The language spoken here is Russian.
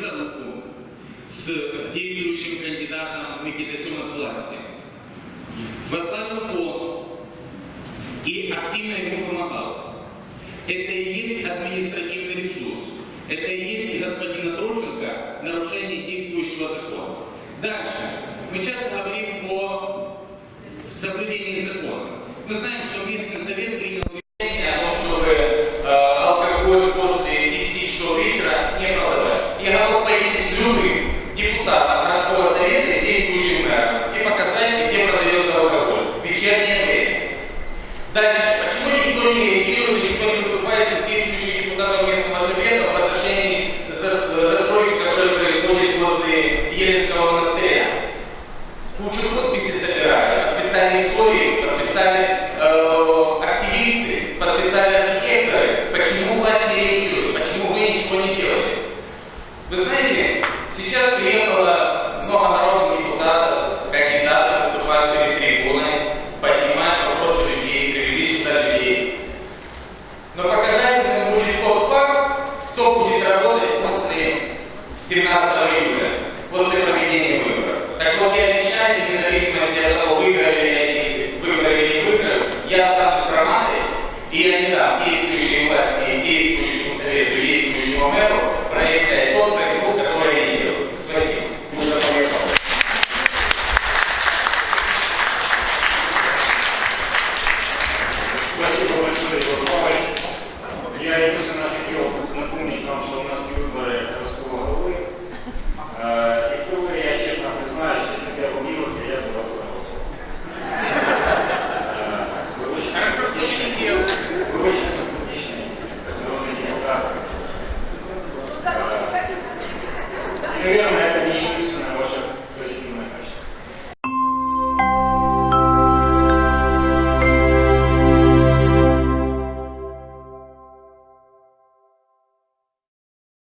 За руку с действующим кандидатом Микитасем от власти, возглавил фонд и активно ему помогал. Это и есть административный ресурс. Это и есть, господина Трошенко, нарушение действующего закона. Дальше. Мы часто говорим о соблюдении закона. Мы знаем, что местный совет принял решение о том, чтобы э, алкоголь после 10 часов вечера не продавать. Я готов пойти с любым депутатом городского совета действующим мэром и показать, где продается алкоголь в вечернее время. Дальше. Подписали истории, подписали э, активисты, подписали архитекторы. Почему власть не реагирует? Почему вы ничего не делаете? Вы знаете, сейчас приехало много народных депутатов, кандидаты выступают перед трибуной, поднимают вопросы людей, привели сюда людей. Но показательным будет тот факт, кто будет работать после 17 июля, действующему мэру проявлять тот произвол, который они делают. Спасибо. Спасибо большое, Павлович. Я хотел напомнить вам, что у нас не выборы городского головы. Э, И кто вы, я честно признаюсь, если бы я был девушкой, я бы готовился. Э, Вы очень Хорошо, что я не делаю. вы очень симпатичный народный депутат. Э, и, Наверное,